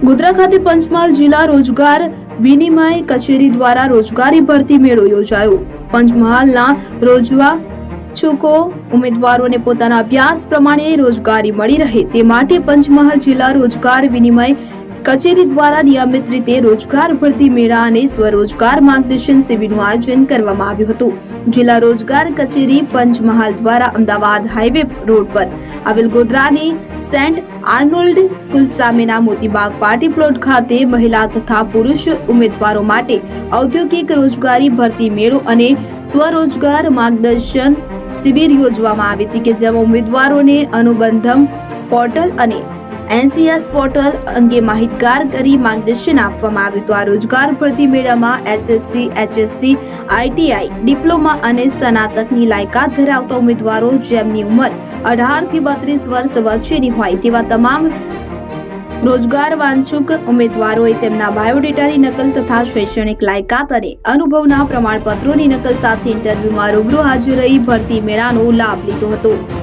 ગોધરા ખાતે પંચમહાલ જિલ્લા રોજગાર વિનિમય કચેરી દ્વારા રોજગારી ભરતી મેળો યોજાયો. પંચમહાલના રોજવા છુકો ઉમેદવારોને પોતાના અભ્યાસ પ્રમાણે રોજગારી મળી રહે તે માટે પંચમહાલ જિલ્લા રોજગાર વિનિમય કચેરી દ્વારા નિયમિત રીતે રોજગાર ભરતી મેળા અને સ્વરોજગાર માર્ગદર્શન શિબિરનું આયોજન કરવામાં આવ્યું હતું. જિલ્લા રોજગાર કચેરી પંચમહાલ દ્વારા અમદાવાદ હાઈવે રોડ પર આવેલ ગોધરાની સેન્ટ આર્નોલ્ડ સ્કૂલ સામેના મોતીબાગ પાર્ટી પ્લોટ ખાતે મહિલા તથા પુરુષ ઉમેદવારો માટે ઔદ્યોગિક રોજગારી ભરતી મેળો અને સ્વરોજગાર માર્ગદર્શન શિબિર યોજવામાં આવી હતી કે જેમાં ઉમેદવારોને અનુબંધમ પોર્ટલ અને એનસીએસ પોર્ટલ અંગે માહિતગાર કરી માર્ગદર્શન આપવામાં આવ્યું તો આ રોજગાર ભરતી મેળામાં એસએસસી એચએસસી આઈટીઆઈ ડિપ્લોમા અને સ્નાતકની લાયકાત ધરાવતા ઉમેદવારો જેમની ઉંમર અઢારથી બત્રીસ વર્ષ વચ્ચેની હોય તેવા તમામ રોજગાર વાંચુક ઉમેદવારોએ તેમના બાયોડેટાની નકલ તથા શૈક્ષણિક લાયકાત અને અનુભવના પ્રમાણપત્રોની નકલ સાથે ઇન્ટરવ્યુમાં રૂબરૂ હાજર રહી ભરતી મેળાનો લાભ લીધો હતો.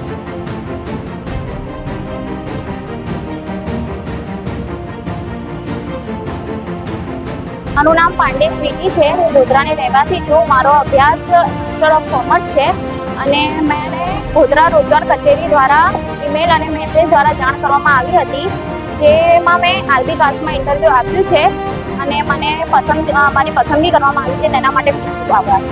મારું નામ પાંડે સ્વીટી છે. હું ગોધરાની રહેવાસી છું. મારો અભ્યાસ માસ્ટર ઓફ કોમર્સ છે અને મેં ગોધરા રોજગાર કચેરી દ્વારા ઈમેલ અને મેસેજ દ્વારા જાણ કરવામાં આવી હતી, જેમાં મેં આરબી કાસ્ટમાં ઇન્ટરવ્યૂ આપ્યું છે અને મને પસંદ મારી પસંદગી કરવામાં આવી છે. તેના માટે ખૂબ આભાર.